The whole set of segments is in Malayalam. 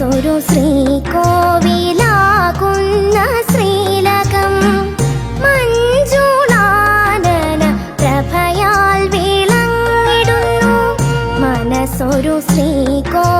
മനസ്സൊരു ശ്രീകോവിലാകുന്ന ശ്രീലകം. മഞ്ജുളാനന പ്രഭയാൽ വിളങ്ങിടുന്നു. മനസ്സൊരു ശ്രീകോവിലാകുന്ന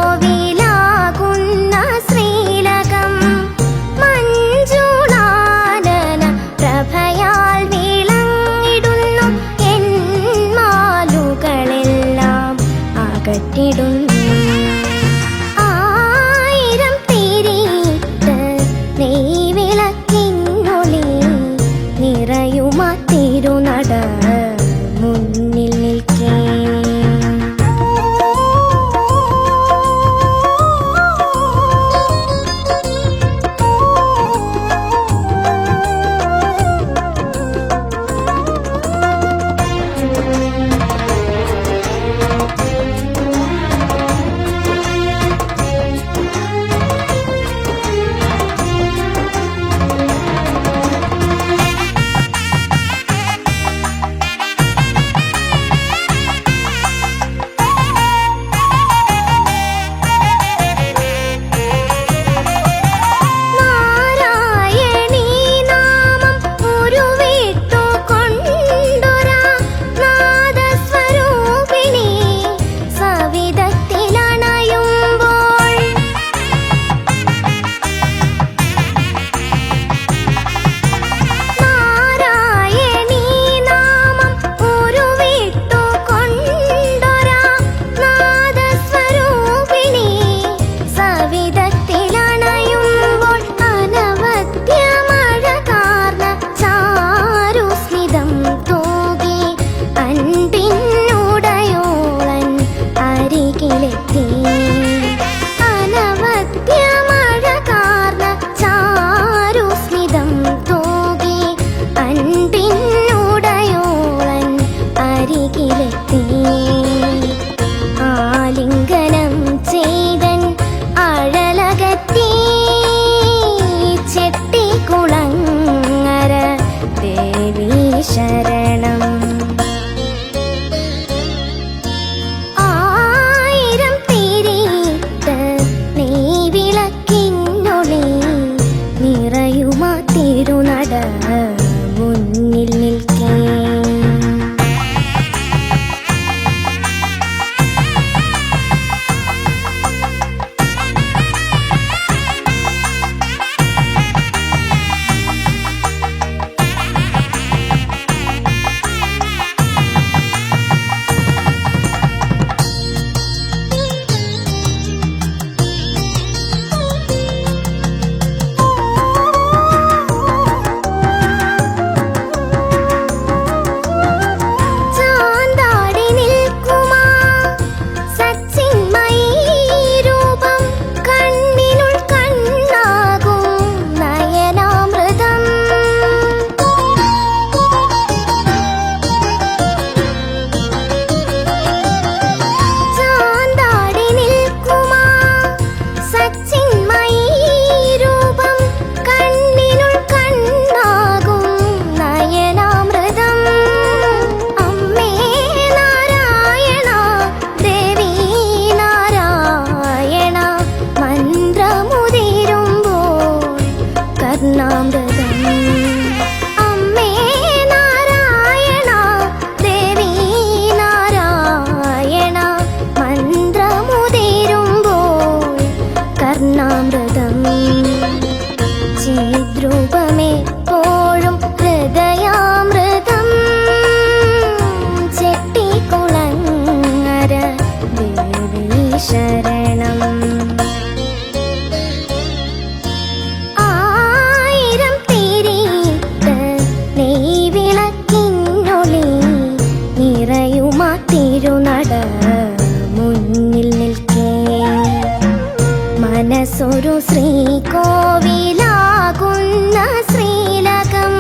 ഒരു ശ്രീ കോവിലാകുന്ന ശ്രീലകം.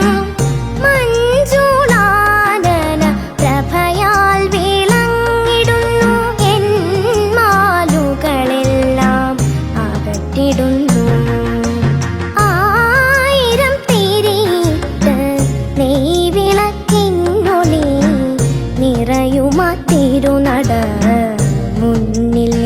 മഞ്ജുളാനന പ്രഭയാൽ വിളങ്ങിടുന്നു എന്മാലുകളെല്ലാം അകറ്റിടുന്നു. ആയിരം തിരിയിട്ട് നെയ്വിളക്കിനുള്ളിൽ നിറയുമ തിരുനട മുന്നിൽ